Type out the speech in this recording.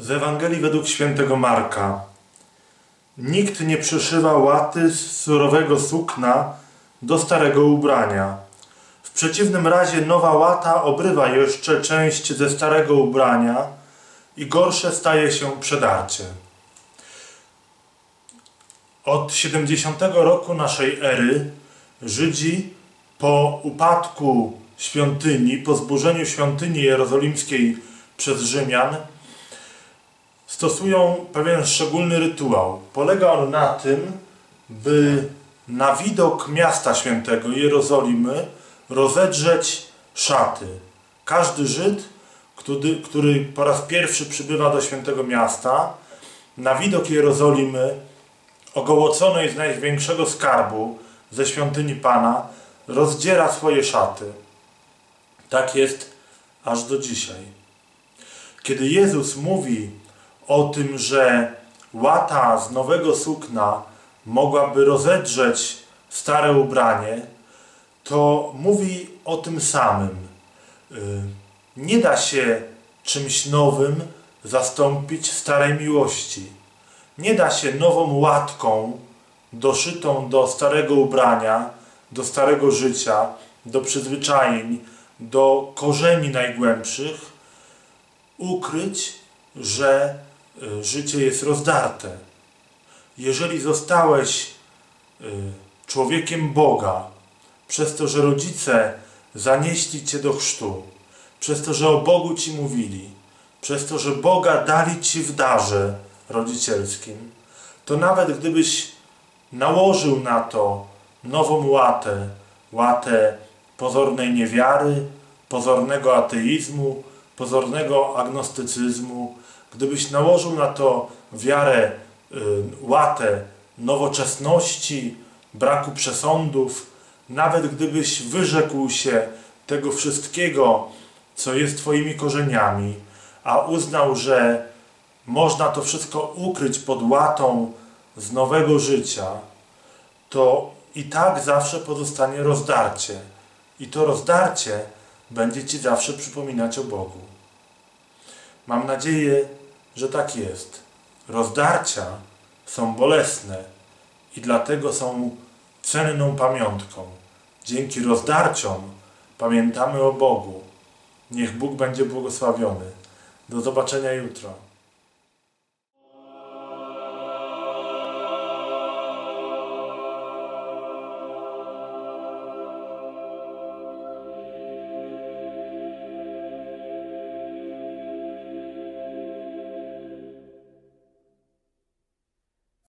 Z Ewangelii według świętego Marka. Nikt nie przyszywa łaty z surowego sukna do starego ubrania. W przeciwnym razie nowa łata obrywa jeszcze część ze starego ubrania i gorsze staje się przedarcie. Od 70 roku naszej ery Żydzi po upadku świątyni, po zburzeniu świątyni jerozolimskiej przez Rzymian, stosują pewien szczególny rytuał. Polega on na tym, by na widok miasta świętego Jerozolimy rozedrzeć szaty. Każdy Żyd, który, który po raz pierwszy przybywa do świętego miasta, na widok Jerozolimy, ogołoconej z największego skarbu ze świątyni Pana, rozdziera swoje szaty. Tak jest aż do dzisiaj. Kiedy Jezus mówi o tym, że łata z nowego sukna mogłaby rozedrzeć stare ubranie, to mówi o tym samym. Y, nie da się czymś nowym zastąpić starej miłości. Nie da się nową łatką doszytą do starego ubrania, do starego życia, do przyzwyczajeń, do korzeni najgłębszych ukryć, że życie jest rozdarte. Jeżeli zostałeś y, człowiekiem Boga, przez to, że rodzice zanieśli cię do chrztu, przez to, że o Bogu ci mówili, przez to, że Boga dali ci w darze rodzicielskim, to nawet gdybyś nałożył na to nową łatę, łatę pozornej niewiary, pozornego ateizmu, pozornego agnostycyzmu, gdybyś nałożył na to wiarę, y, łatę nowoczesności, braku przesądów, nawet gdybyś wyrzekł się tego wszystkiego, co jest Twoimi korzeniami, a uznał, że można to wszystko ukryć pod łatą z nowego życia, to i tak zawsze pozostanie rozdarcie. I to rozdarcie będzie Ci zawsze przypominać o Bogu. Mam nadzieję, że tak jest. Rozdarcia są bolesne i dlatego są cenną pamiątką. Dzięki rozdarciom pamiętamy o Bogu. Niech Bóg będzie błogosławiony. Do zobaczenia jutro.